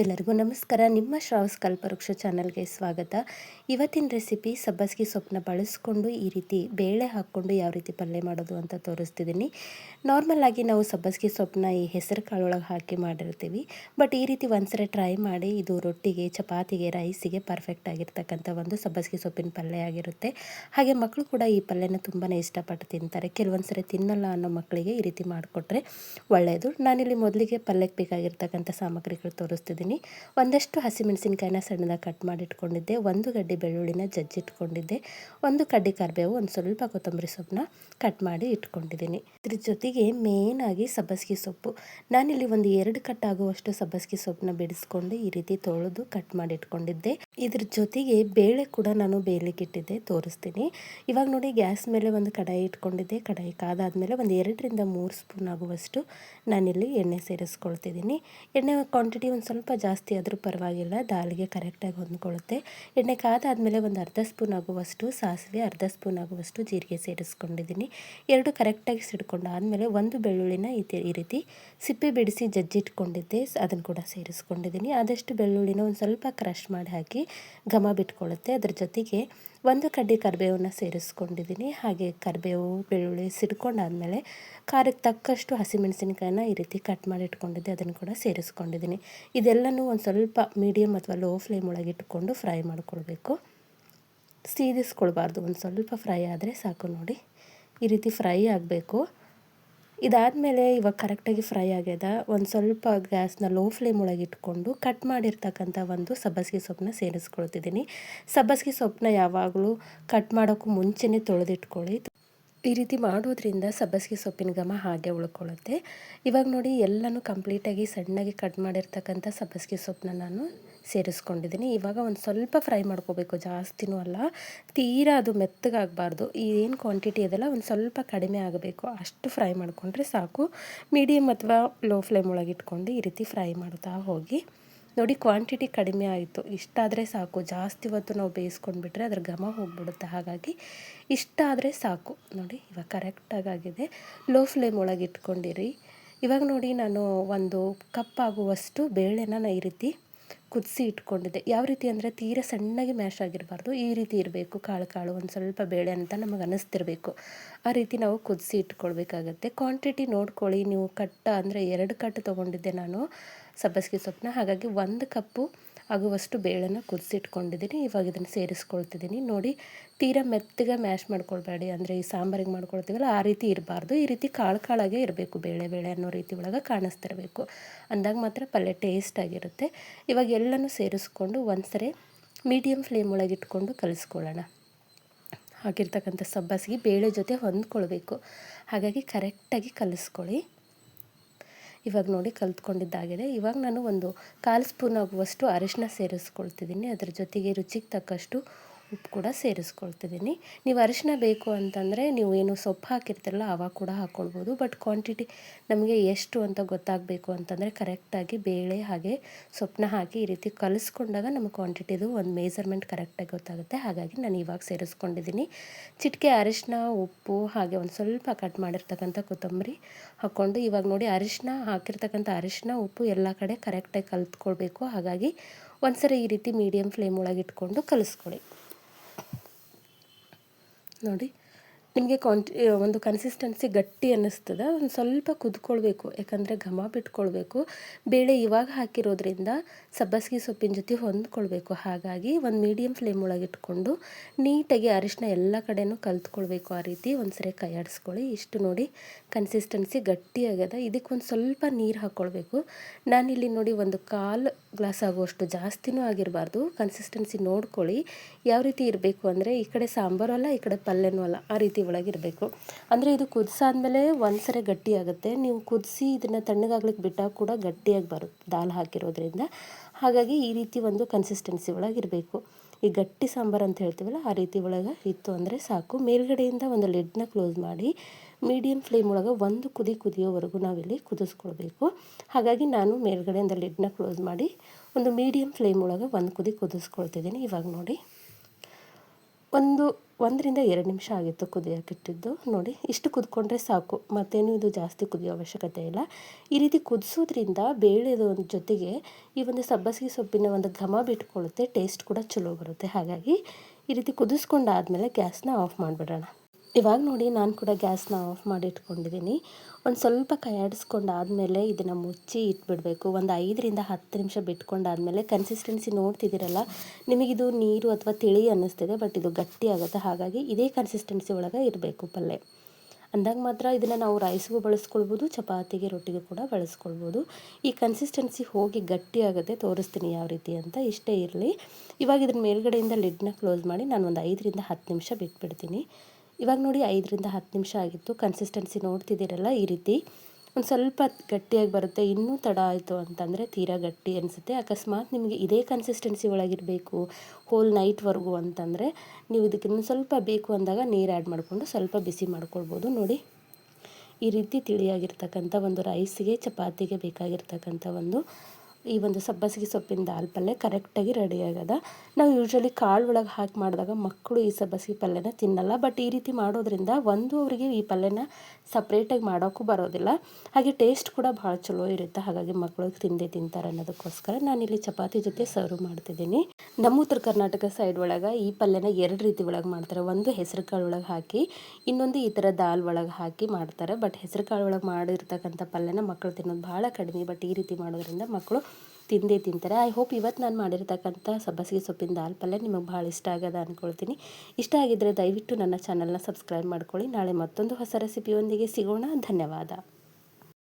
ಎಲ್ಲರಿಗೂ ನಮಸ್ಕಾರ. ನಿಮ್ಮ ಶ್ರಾವಸ್ ಕಲ್ಪವೃಕ್ಷ ಚಾನಲ್ಗೆ ಸ್ವಾಗತ. ಇವತ್ತಿನ ರೆಸಿಪಿ ಸಬ್ಬಸ್ಗಿ ಸೊಪ್ಪನ್ನ ಬಳಸ್ಕೊಂಡು ಈ ರೀತಿ ಬೇಳೆ ಹಾಕ್ಕೊಂಡು ಯಾವ ರೀತಿ ಪಲ್ಯ ಮಾಡೋದು ಅಂತ ತೋರಿಸ್ತಿದ್ದೀನಿ. ನಾರ್ಮಲ್ ಆಗಿ ನಾವು ಸಬ್ಬಸ್ಗಿ ಸೊಪ್ಪನ್ನ ಈ ಹೆಸರು ಕಾಳೊಳಗೆ ಹಾಕಿ ಮಾಡಿರ್ತೀವಿ. ಬಟ್ ಈ ರೀತಿ ಒಂದ್ಸರಿ ಟ್ರೈ ಮಾಡಿ, ಇದು ರೊಟ್ಟಿಗೆ, ಚಪಾತಿಗೆ, ರೈಸಿಗೆ ಪರ್ಫೆಕ್ಟ್ ಆಗಿರ್ತಕ್ಕಂಥ ಒಂದು ಸಬ್ಬಸ್ಗಿ ಸೊಪ್ಪಿನ ಪಲ್ಯ ಆಗಿರುತ್ತೆ. ಹಾಗೆ ಮಕ್ಕಳು ಕೂಡ ಈ ಪಲ್ಯನ ತುಂಬಾ ಇಷ್ಟಪಟ್ಟು ತಿಂತಾರೆ. ಕೆಲವೊಂದು ಸರಿ ತಿನ್ನಲ್ಲ ಅನ್ನೋ ಮಕ್ಕಳಿಗೆ ಈ ರೀತಿ ಮಾಡಿಕೊಟ್ರೆ ಒಳ್ಳೆಯದು ನಾನಿಲ್ಲಿ ಮೊದಲಿಗೆ ಪಲ್ಯಕ್ಕೆ ಬೇಕಾಗಿರ್ತಕ್ಕಂಥ ಸಾಮಗ್ರಿಗಳು ತೋರಿಸ್ತಿದ್ದೀನಿ. ಒಂದಷ್ಟು ಹಸಿಮೆಣಸಿನ್ಕಾಯಿನ ಸಣ್ಣದಾಗಿ ಕಟ್ ಮಾಡಿ ಇಟ್ಕೊಂಡಿದ್ದೆ ಒಂದು ಗಡ್ಡೆ ಬೆಳ್ಳುಳ್ಳಿನ ಜಜ್ಜಿಟ್ಕೊಂಡಿದ್ದೆ. ಒಂದು ಕಡ್ಡಿ ಕರಿಬೇವು, ಒಂದು ಸ್ವಲ್ಪ ಕೊತ್ತಂಬರಿ ಸೊಪ್ಪನ್ನ ಕಟ್ ಮಾಡಿ ಇಟ್ಕೊಂಡಿದ್ದೀನಿ. ಇದ್ರ ಜೊತೆಗೆ ಮೇನ್ ಆಗಿ ಸಬ್ಬಸ್ಗಿ ಸೊಪ್ಪು. ನಾನಿಲ್ಲಿ ಒಂದು ಎರಡು ಕಟ್ ಆಗುವಷ್ಟು ಸಬ್ಬಸಿಗೆ ಸೊಪ್ಪನ್ನ ಬಿಡಿಸ್ಕೊಂಡು ಈ ರೀತಿ ತೊಳೆದು ಕಟ್ ಮಾಡಿ ಇಟ್ಕೊಂಡಿದ್ದೆ ಇದ್ರ ಜೊತೆಗೆ ಬೇಳೆ ಕೂಡ ನಾನು ಬೇಯಲಿಕ್ಕೆ ಇಟ್ಟಿದ್ದೆ ತೋರಿಸ್ತೀನಿ. ಇವಾಗ ನೋಡಿ ಗ್ಯಾಸ್ ಮೇಲೆ ಒಂದು ಕಡಾಯಿ ಇಟ್ಕೊಂಡಿದ್ದೆ. ಕಡಾಯಿ ಕಾದಾದಮೇಲೆ ಒಂದು ಎರಡರಿಂದ ಮೂರು ಸ್ಪೂನ್ ಆಗುವಷ್ಟು ನಾನಿಲ್ಲಿ ಎಣ್ಣೆ ಸೇರಿಸ್ಕೊಳ್ತಿದ್ದೀನಿ. ಎಣ್ಣೆ ಕ್ವಾಂಟಿಟಿ ಒಂದು ಸ್ವಲ್ಪ ಜಾಸ್ತಿ ಆದರೂ ಪರವಾಗಿಲ್ಲ, ದಾಲ್ಗೆ ಕರೆಕ್ಟಾಗಿ ಹೊಂದ್ಕೊಳ್ಳುತ್ತೆ. ಎಣ್ಣೆ ಕಾದಾದಮೇಲೆ ಒಂದು ಅರ್ಧ ಸ್ಪೂನ್ ಆಗುವಷ್ಟು ಸಾಸಿವೆ, ಅರ್ಧ ಸ್ಪೂನ್ ಆಗುವಷ್ಟು ಜೀರಿಗೆ ಸೇರಿಸ್ಕೊಂಡಿದ್ದೀನಿ. ಎರಡು ಕರೆಕ್ಟಾಗಿ ಸಿಡ್ಕೊಂಡು ಆದಮೇಲೆ ಒಂದು ಬೆಳ್ಳುಳ್ಳಿನ ಈ ಈ ರೀತಿ ಸಿಪ್ಪೆ ಬಿಡಿಸಿ ಜಜ್ಜಿಟ್ಕೊಂಡಿದ್ದೆ. ಅದನ್ನು ಕೂಡ ಸೇರಿಸ್ಕೊಂಡಿದ್ದೀನಿ. ಆದಷ್ಟು ಬೆಳ್ಳುಳ್ಳಿನ ಒಂದು ಸ್ವಲ್ಪ ಕ್ರಷ್ ಮಾಡಿ ಹಾಕಿ ಘಮ ಬಿಟ್ಕೊಳ್ಳುತ್ತೆ. ಅದ್ರ ಜೊತೆಗೆ ಒಂದು ಕಡ್ಡಿ ಕರಿಬೇವನ್ನ ಸೇರಿಸ್ಕೊಂಡಿದ್ದೀನಿ. ಹಾಗೆ ಕರಿಬೇವು, ಬೆಳ್ಳುಳ್ಳಿ ಸಿಡ್ಕೊಂಡಾದಮೇಲೆ ಖಾರಕ್ಕೆ ತಕ್ಕಷ್ಟು ಹಸಿಮೆಣಸಿನ್ಕಾಯಿನ ಈ ರೀತಿ ಕಟ್ ಮಾಡಿ ಇಟ್ಕೊಂಡಿದ್ದೆ ಅದನ್ನು ಕೂಡ ಸೇರಿಸ್ಕೊಂಡಿದ್ದೀನಿ. ಇದೆಲ್ಲನೂ ಒಂದು ಸ್ವಲ್ಪ ಮೀಡಿಯಮ್ ಅಥವಾ ಲೋ ಫ್ಲೇಮ್ ಒಳಗೆ ಇಟ್ಕೊಂಡು ಫ್ರೈ ಮಾಡ್ಕೊಳ್ಬೇಕು. ಸೀದಿಸ್ಕೊಳ್ಬಾರ್ದು. ಒಂದು ಸ್ವಲ್ಪ ಫ್ರೈ ಆದರೆ ಸಾಕು ನೋಡಿ. ಈ ರೀತಿ ಫ್ರೈ ಆಗಬೇಕು. ಇದಾದಮೇಲೆ ಇವಾಗ ಕರೆಕ್ಟಾಗಿ ಫ್ರೈ ಆಗ್ಯದ. ಒಂದು ಸ್ವಲ್ಪ ಗ್ಯಾಸ್ನ ಲೋ ಫ್ಲೇಮ್ ಒಳಗೆ ಇಟ್ಕೊಂಡು ಕಟ್ ಮಾಡಿರ್ತಕ್ಕಂಥ ಒಂದು ಸಬ್ಬಸಿಗೆ ಸೊಪ್ಪನ್ನ ಸೇರಿಸ್ಕೊಳ್ತಿದ್ದೀನಿ. ಸಬ್ಬಸಿಗೆ ಸೊಪ್ಪನ್ನ ಯಾವಾಗಲೂ ಕಟ್ ಮಾಡೋಕ್ಕೂ ಮುಂಚೆನೇ ತೊಳೆದಿಟ್ಕೊಳ್ಳಿ. ಈ ರೀತಿ ಮಾಡೋದ್ರಿಂದ ಸಬ್ಬಸಿಗೆ ಸೊಪ್ಪಿನ ಘಮ ಹಾಗೆ ಉಳ್ಕೊಳ್ಳುತ್ತೆ. ಇವಾಗ ನೋಡಿ ಎಲ್ಲನೂ ಕಂಪ್ಲೀಟಾಗಿ ಸಣ್ಣಗೆ ಕಟ್ ಮಾಡಿರ್ತಕ್ಕಂಥ ಸಬ್ಬಸಿಗೆ ಸೊಪ್ಪನ್ನ ನಾನು ಸೇರಿಸ್ಕೊಂಡಿದ್ದೀನಿ. ಇವಾಗ ಒಂದು ಸ್ವಲ್ಪ ಫ್ರೈ ಮಾಡ್ಕೋಬೇಕು. ಜಾಸ್ತಿನೂ ಅಲ್ಲ. ತೀರಾ ಅದು ಮೆತ್ತಗಾಗಬಾರ್ದು. ಏನು ಕ್ವಾಂಟಿಟಿ ಇದೆಲ್ಲ ಒಂದು ಸ್ವಲ್ಪ ಕಡಿಮೆ ಆಗಬೇಕು. ಅಷ್ಟು ಫ್ರೈ ಮಾಡಿಕೊಂಡ್ರೆ ಸಾಕು. ಮೀಡಿಯಮ್ ಅಥವಾ ಲೋ ಫ್ಲೇಮ್ ಒಳಗೆ ಇಟ್ಕೊಂಡು ಈ ರೀತಿ ಫ್ರೈ ಮಾಡ್ತಾ ಹೋಗಿ. ನೋಡಿ ಕ್ವಾಂಟಿಟಿ ಕಡಿಮೆ ಆಯಿತು. ಇಷ್ಟಾದರೆ ಸಾಕು. ಜಾಸ್ತಿ ಹೊತ್ತು ನಾವು ಬೇಯಿಸ್ಕೊಂಡ್ಬಿಟ್ರೆ ಅದ್ರ ಘಮ ಹೋಗ್ಬಿಡುತ್ತೆ. ಹಾಗಾಗಿ ಇಷ್ಟಾದರೆ ಸಾಕು. ನೋಡಿ ಇವಾಗ ಕರೆಕ್ಟಾಗಿ ಆಗಿದೆ. ಲೋ ಫ್ಲೇಮ್ ಒಳಗೆ ಇಟ್ಕೊಂಡಿರಿ. ಇವಾಗ ನೋಡಿ ನಾನು ಒಂದು ಕಪ್ ಆಗುವಷ್ಟು ಬೇಳೆನ ಈ ರೀತಿ ಕುದಿಸಿ ಇಟ್ಕೊಂಡಿದ್ದೆ. ಯಾವ ರೀತಿ ಅಂದರೆ ತೀರ ಸಣ್ಣಗೆ ಮ್ಯಾಶ್ ಆಗಿರಬಾರ್ದು. ಈ ರೀತಿ ಇರಬೇಕು, ಕಾಳು ಕಾಳು ಒಂದು ಸ್ವಲ್ಪ ಬೇಳೆ ಅಂತ ನಮಗೆ ಅನ್ನಿಸ್ತಿರ್ಬೇಕು ಆ ರೀತಿ ನಾವು ಕುದಿಸಿ ಇಟ್ಕೊಳ್ಬೇಕಾಗತ್ತೆ. ಕ್ವಾಂಟಿಟಿ ನೋಡ್ಕೊಳ್ಳಿ. ನೀವು ಕಟ್ಟ ಅಂದರೆ ಎರಡು ಕಟ್ಟು ತೊಗೊಂಡಿದ್ದೆ ನಾನು ಸಬ್ಬಸಿಗೆ ಸೊಪ್ಪನ್ನ. ಹಾಗಾಗಿ ಒಂದು ಕಪ್ಪು ಆಗುವಷ್ಟು ಬೇಳೆನ ಕುದಿಸಿಟ್ಕೊಂಡಿದ್ದೀನಿ ಇವಾಗ ಇದನ್ನು ಸೇರಿಸ್ಕೊಳ್ತಿದ್ದೀನಿ. ನೋಡಿ, ತೀರಾ ಮೆತ್ತಗೆ ಮ್ಯಾಶ್ ಮಾಡ್ಕೊಳ್ಬೇಡಿ. ಅಂದರೆ ಈ ಸಾಂಬಾರಿಗೆ ಮಾಡ್ಕೊಳ್ತೀವಲ್ಲ, ಆ ರೀತಿ ಇರಬಾರ್ದು. ಈ ರೀತಿ ಕಾಳು ಕಾಳಾಗೆ ಇರಬೇಕು. ಬೇಳೆ ಬೇಳೆ ಅನ್ನೋ ರೀತಿ ಒಳಗೆ ಕಾಣಿಸ್ತಿರಬೇಕು. ಅಂದಾಗ ಮಾತ್ರ ಪಲ್ಯ ಟೇಸ್ಟ್ ಆಗಿರುತ್ತೆ. ಇವಾಗ ಎಲ್ಲನೂ ಸೇರಿಸ್ಕೊಂಡು ಒಂದ್ಸರಿ ಮೀಡಿಯಮ್ ಫ್ಲೇಮ್ ಒಳಗಿಟ್ಕೊಂಡು ಕಲಿಸ್ಕೊಳ್ಳೋಣ. ಹಾಕಿರ್ತಕ್ಕಂಥ ಸಬ್ಬಸಿಗೆ ಬೇಳೆ ಜೊತೆ ಹೊಂದ್ಕೊಳ್ಬೇಕು. ಹಾಗಾಗಿ ಕರೆಕ್ಟಾಗಿ ಕಲಿಸ್ಕೊಳ್ಳಿ. ಇವಾಗ ನೋಡಿ ಕಲ್ತ್ಕೊಂಡಿದ್ದಾಗಿದೆ. ಇವಾಗ ನಾನು ಒಂದು ಕಾಲು ಸ್ಪೂನ್ ಆಗುವಷ್ಟು ಅರಿಶಿನ ಸೇರಿಸ್ಕೊಳ್ತಿದ್ದೀನಿ. ಅದ್ರ ಜೊತೆಗೆ ರುಚಿಗೆ ತಕ್ಕಷ್ಟು ಉಪ್ಪು ಕೂಡ ಸೇರಿಸ್ಕೊಳ್ತಿದ್ದೀನಿ. ನೀವು ಅರಿಶಿನ ಬೇಕು ಅಂತಂದರೆ ನೀವು ಏನು ಸೊಪ್ಪು ಹಾಕಿರ್ತೀರಲ್ಲ ಆವಾಗ ಕೂಡ ಹಾಕ್ಕೊಳ್ಬೋದು ಬಟ್ ಕ್ವಾಂಟಿಟಿ ನಮಗೆ ಎಷ್ಟು ಅಂತ ಗೊತ್ತಾಗಬೇಕು ಅಂತಂದರೆ ಕರೆಕ್ಟಾಗಿ ಬೇಳೆ ಹಾಗೆ ಸೊಪ್ಪನ್ನ ಹಾಕಿ ಈ ರೀತಿ ಕಲಿಸ್ಕೊಂಡಾಗ ನಮ್ಮ ಕ್ವಾಂಟಿಟಿದು ಒಂದು ಮೇಜರ್ಮೆಂಟ್ ಕರೆಕ್ಟಾಗಿ ಗೊತ್ತಾಗುತ್ತೆ. ಹಾಗಾಗಿ ನಾನು ಇವಾಗ ಸೇರಿಸ್ಕೊಂಡಿದ್ದೀನಿ. ಚಿಟಿಕೆ, ಅರಿಶಿನ, ಉಪ್ಪು ಹಾಗೆ ಒಂದು ಸ್ವಲ್ಪ ಕಟ್ ಮಾಡಿರ್ತಕ್ಕಂಥ ಕೊತ್ತಂಬರಿ ಹಾಕ್ಕೊಂಡು ಇವಾಗ ನೋಡಿ ಅರಿಶಿನ ಹಾಕಿರ್ತಕ್ಕಂಥ ಅರಿಶಿನ, ಉಪ್ಪು ಎಲ್ಲ ಕಡೆ ಕರೆಕ್ಟಾಗಿ ಕಲ್ತ್ಕೊಳ್ಬೇಕು. ಹಾಗಾಗಿ ಒಂದ್ಸರಿ ಈ ರೀತಿ ಮೀಡಿಯಮ್ ಫ್ಲೇಮ್ ಒಳಗೆ ಇಟ್ಕೊಂಡು ಕಲಿಸ್ಕೊಳ್ಳಿ. ನೋಡಿ. ನಿಮಗೆ ಕ್ವಾಂಟಿ ಒಂದು ಕನ್ಸಿಸ್ಟೆನ್ಸಿ ಗಟ್ಟಿ ಅನ್ನಿಸ್ತದೆ, ಒಂದು ಸ್ವಲ್ಪ ಕುದ್ಕೊಳ್ಬೇಕು, ಯಾಕಂದರೆ ಘಮ ಬಿಟ್ಕೊಳ್ಬೇಕು. ಬೇಳೆ ಇವಾಗ ಹಾಕಿರೋದ್ರಿಂದ ಸಬ್ಬಸಿಗೆ ಸೊಪ್ಪಿನ ಜೊತೆ ಹೊಂದ್ಕೊಳ್ಬೇಕು. ಹಾಗಾಗಿ ಒಂದು ಮೀಡಿಯಮ್ ಫ್ಲೇಮ್ ಒಳಗೆ ಇಟ್ಕೊಂಡು ನೀಟಾಗಿ ಅರಿಶಿನ ಎಲ್ಲ ಕಡೆನೂ ಕಲ್ತ್ಕೊಳ್ಬೇಕು ಆ ರೀತಿ. ಒಂದು ಸರಿ ಕೈ ಆಡಿಸ್ಕೊಳ್ಳಿ. ಇಷ್ಟು ನೋಡಿ ಕನ್ಸಿಸ್ಟೆನ್ಸಿ ಗಟ್ಟಿ ಆಗ್ಯದ. ಇದಕ್ಕೆ ಒಂದು ಸ್ವಲ್ಪ ನೀರು ಹಾಕ್ಕೊಳ್ಬೇಕು ನಾನಿಲ್ಲಿ ನೋಡಿ ಒಂದು ಕಾಲು ಗ್ಲಾಸ್ ಆಗುವಷ್ಟು ಜಾಸ್ತಿನೂ ಆಗಿರಬಾರ್ದು. ಕನ್ಸಿಸ್ಟೆನ್ಸಿ ನೋಡ್ಕೊಳ್ಳಿ. ಯಾವ ರೀತಿ ಇರಬೇಕು ಅಂದರೆ ಈ ಕಡೆ ಸಾಂಬಾರು ಅಲ್ಲ, ಈ ಕಡೆ ಪಲ್ಯನೂ ಅಲ್ಲ. ಆ ರೀತಿ ಒಳಗಿರಬೇಕು. ಅಂದರೆ ಇದು ಕುದಿಸಾದ್ಮೇಲೆ ಒಂದು ಸರಿ ಗಟ್ಟಿಯಾಗುತ್ತೆ. ನೀವು ಕುದಿಸಿ ಇದನ್ನು ತಣ್ಣಗಾಗ್ಲಿಕ್ಕೆ ಬಿಟ್ಟಾಗ ಕೂಡ ಗಟ್ಟಿಯಾಗಿ ಬರುತ್ತೆ ದಾಲ್ ಹಾಕಿರೋದ್ರಿಂದ. ಹಾಗಾಗಿ ಈ ರೀತಿ ಒಂದು ಕನ್ಸಿಸ್ಟೆನ್ಸಿ ಒಳಗಿರಬೇಕು. ಈ ಗಟ್ಟಿ ಸಾಂಬಾರು ಅಂತ ಹೇಳ್ತೀವಲ್ಲ, ಆ ರೀತಿ ಒಳಗೆ ಇತ್ತು ಅಂದರೆ ಸಾಕು. ಮೇಲ್ಗಡೆಯಿಂದ ಒಂದು ಲಿಡ್ನ ಕ್ಲೋಸ್ ಮಾಡಿ ಮೀಡಿಯಮ್ ಫ್ಲೇಮ್ ಒಳಗೆ ಒಂದು ಕುದಿ ಕುದಿಯೋವರೆಗೂ ನಾವಿಲ್ಲಿ ಕುದಿಸ್ಕೊಳ್ಬೇಕು. ಹಾಗಾಗಿ ನಾನು ಮೇಲ್ಗಡೆಯಿಂದ ಲಿಡ್ನ ಕ್ಲೋಸ್ ಮಾಡಿ, ಒಂದು ಮೀಡಿಯಮ್ ಫ್ಲೇಮ್ ಒಳಗೆ ಒಂದು ಕುದಿ ಕುದಿಸ್ಕೊಳ್ತಿದ್ದೀನಿ. ಇವಾಗ ನೋಡಿ. ಒಂದು ಒಂದರಿಂದ ಎರಡು ನಿಮಿಷ ಆಗಿತ್ತು ಕುದಿಯೋಕ್ಕಿಟ್ಟಿದ್ದು ನೋಡಿ, ಇಷ್ಟು ಕುದ್ಕೊಂಡ್ರೆ ಸಾಕು. ಮತ್ತೇನು ಇದು ಜಾಸ್ತಿ ಕುದಿಯೋ ಅವಶ್ಯಕತೆ ಇಲ್ಲ. ಈ ರೀತಿ ಕುದಿಸೋದ್ರಿಂದ ಬೇಳೆದು ಜೊತೆಗೆ ಈ ಒಂದು ಸಬ್ಬಸಿಗೆ ಸೊಪ್ಪಿನ ಒಂದು ಘಮ ಬಿಟ್ಕೊಳ್ಳುತ್ತೆ, ಟೇಸ್ಟ್ ಕೂಡ ಚಲೋ ಬರುತ್ತೆ. ಹಾಗಾಗಿ ಈ ರೀತಿ ಕುದಿಸ್ಕೊಂಡಾದ್ಮೇಲೆ ಗ್ಯಾಸ್ನ ಆಫ್ ಮಾಡಿಬಿಡೋಣ. ಇವಾಗ ನೋಡಿ ನಾನು ಕೂಡ ಗ್ಯಾಸ್ನ ಆಫ್ ಮಾಡಿ ಇಟ್ಕೊಂಡಿದ್ದೀನಿ ಒಂದು ಸ್ವಲ್ಪ ಕೈಯಾಡಿಸ್ಕೊಂಡಾದಮೇಲೆ ಇದನ್ನು ಮುಚ್ಚಿ ಇಟ್ಬಿಡಬೇಕು. ಒಂದು ಐದರಿಂದ ಹತ್ತು ನಿಮಿಷ ಬಿಟ್ಕೊಂಡಾದಮೇಲೆ ಕನ್ಸಿಸ್ಟೆನ್ಸಿ ನೋಡ್ತಿದ್ದೀರಲ್ಲ, ನಿಮಗಿದು ನೀರು ಅಥವಾ ತಿಳಿ ಅನ್ನಿಸ್ತಿದೆ ಬಟ್ ಇದು ಗಟ್ಟಿ ಆಗುತ್ತೆ. ಹಾಗಾಗಿ ಇದೇ ಕನ್ಸಿಸ್ಟೆನ್ಸಿ ಒಳಗೆ ಇರಬೇಕು ಪಲ್ಯ ಅಂದಾಗ ಮಾತ್ರ ಇದನ್ನು ನಾವು ರೈಸ್ಗೂ ಬಳಸ್ಕೊಳ್ಬೋದು, ಚಪಾತಿಗೆ ರೊಟ್ಟಿಗೂ ಕೂಡ ಬಳಸ್ಕೊಳ್ಬೋದು. ಈ ಕನ್ಸಿಸ್ಟೆನ್ಸಿ ಹೋಗಿ ಗಟ್ಟಿ ಆಗುತ್ತೆ, ತೋರಿಸ್ತೀನಿ ಯಾವ ರೀತಿ ಅಂತ. ಇಷ್ಟೇ ಇರಲಿ. ಇವಾಗ ಇದ್ರ ಮೇಲ್ಗಡೆಯಿಂದ ಲಿಡ್ನ ಕ್ಲೋಸ್ ಮಾಡಿ ನಾನು ಒಂದು ಐದರಿಂದ ಹತ್ತು ನಿಮಿಷ ಬಿಟ್ಬಿಡ್ತೀನಿ. ಇವಾಗ ನೋಡಿ ಐದರಿಂದ ಹತ್ತು ನಿಮಿಷ ಆಗಿತ್ತು. ಕನ್ಸಿಸ್ಟೆನ್ಸಿ ನೋಡ್ತಿದ್ದೀರಲ್ಲ ಈ ರೀತಿ. ಒಂದು ಸ್ವಲ್ಪ ಗಟ್ಟಿಯಾಗಿ ಬರುತ್ತೆ. ಇನ್ನೂ ತಡ ಆಯಿತು ಅಂತಂದರೆ ತೀರಾ ಗಟ್ಟಿ ಅನಿಸುತ್ತೆ. ಅಕಸ್ಮಾತ್ ನಿಮಗೆ ಇದೇ ಕನ್ಸಿಸ್ಟೆನ್ಸಿ ಒಳಗಿರಬೇಕು ಹೋಲ್ ನೈಟ್ವರೆಗೂ ಅಂತಂದರೆ ನೀವು ಇದಕ್ಕೆ ಇನ್ನೂ ಸ್ವಲ್ಪ ಬೇಕು ಅಂದಾಗ ನೀರು ಆ್ಯಡ್ ಮಾಡಿಕೊಂಡು ಸ್ವಲ್ಪ ಬಿಸಿ ಮಾಡ್ಕೊಳ್ಬೋದು. ನೋಡಿ, ಈ ರೀತಿ ತಿಳಿಯಾಗಿರ್ತಕ್ಕಂಥ ಒಂದು ರೈಸಿಗೆ ಚಪಾತಿಗೆ ಬೇಕಾಗಿರ್ತಕ್ಕಂಥ ಒಂದು ಈ ಒಂದು ಸಬ್ಬಸಿಗೆ ಸೊಪ್ಪಿನ ದಾಲ್ ಪಲ್ಯ ಕರೆಕ್ಟಾಗಿ ರೆಡಿ ಆಗದ. ನಾವು ಯೂಶ್ವಲಿ ಕಾಳು ಒಳಗೆ ಹಾಕಿ ಮಾಡಿದಾಗ ಮಕ್ಕಳು ಈ ಸಬ್ಬಸಿಗೆ ಪಲ್ಯನ ತಿನ್ನಲ್ಲ. ಬಟ್ ಈ ರೀತಿ ಮಾಡೋದ್ರಿಂದ ಒಂದು ಅವರಿಗೆ ಈ ಪಲ್ಯನ ಸಪ್ರೇಟಾಗಿ ಮಾಡೋಕ್ಕೂ ಬರೋದಿಲ್ಲ. ಹಾಗೆ ಟೇಸ್ಟ್ ಕೂಡ ಭಾಳ ಚಲೋ ಇರುತ್ತೆ. ಹಾಗಾಗಿ ಮಕ್ಕಳು ತಿಂದೇ ತಿಂತಾರೆ ಅನ್ನೋದಕ್ಕೋಸ್ಕರ ನಾನಿಲ್ಲಿ ಚಪಾತಿ ಜೊತೆ ಸರ್ವ್ ಮಾಡ್ತಿದ್ದೀನಿ. ನಮ್ಮ ಉತ್ತರ ಕರ್ನಾಟಕ ಸೈಡ್ ಒಳಗೆ ಈ ಪಲ್ಯನ ಎರಡು ರೀತಿ ಒಳಗೆ ಮಾಡ್ತಾರೆ. ಒಂದು ಹೆಸರು ಕಾಳು ಒಳಗೆ ಹಾಕಿ, ಇನ್ನೊಂದು ಈ ಥರ ದಾಲ್ ಒಳಗೆ ಹಾಕಿ ಮಾಡ್ತಾರೆ. ಬಟ್ ಹೆಸರು ಕಾಳು ಒಳಗೆ ಮಾಡಿರ್ತಕ್ಕಂಥ ಪಲ್ಯನ ಮಕ್ಕಳು ತಿನ್ನೋದು ಭಾಳ ಕಡಿಮೆ. ಬಟ್ ಈ ರೀತಿ ಮಾಡೋದ್ರಿಂದ ಮಕ್ಕಳು ತಿಂದೇ ತಿಂತಾರೆ. ಐ ಹೋಪ್ ಇವತ್ತು ನಾನು ಮಾಡಿರ್ತಕ್ಕಂಥ ಸಬ್ಬಸಿಗೆ ಸೊಪ್ಪಿನ ದಾಲ್ ಪಲ್ಯ ನಿಮಗೆ ಭಾಳ ಇಷ್ಟ ಆಗದ ಅಂದ್ಕೊಳ್ತೀನಿ ಇಷ್ಟ ಆಗಿದ್ದರೆ ದಯವಿಟ್ಟು ನನ್ನ ಚಾನಲ್ನ ಸಬ್ಸ್ಕ್ರೈಬ್ ಮಾಡ್ಕೊಳ್ಳಿ. ನಾಳೆ ಮತ್ತೊಂದು ಹೊಸ ರೆಸಿಪಿಯೊಂದಿಗೆ ಸಿಗೋಣ. ಧನ್ಯವಾದ.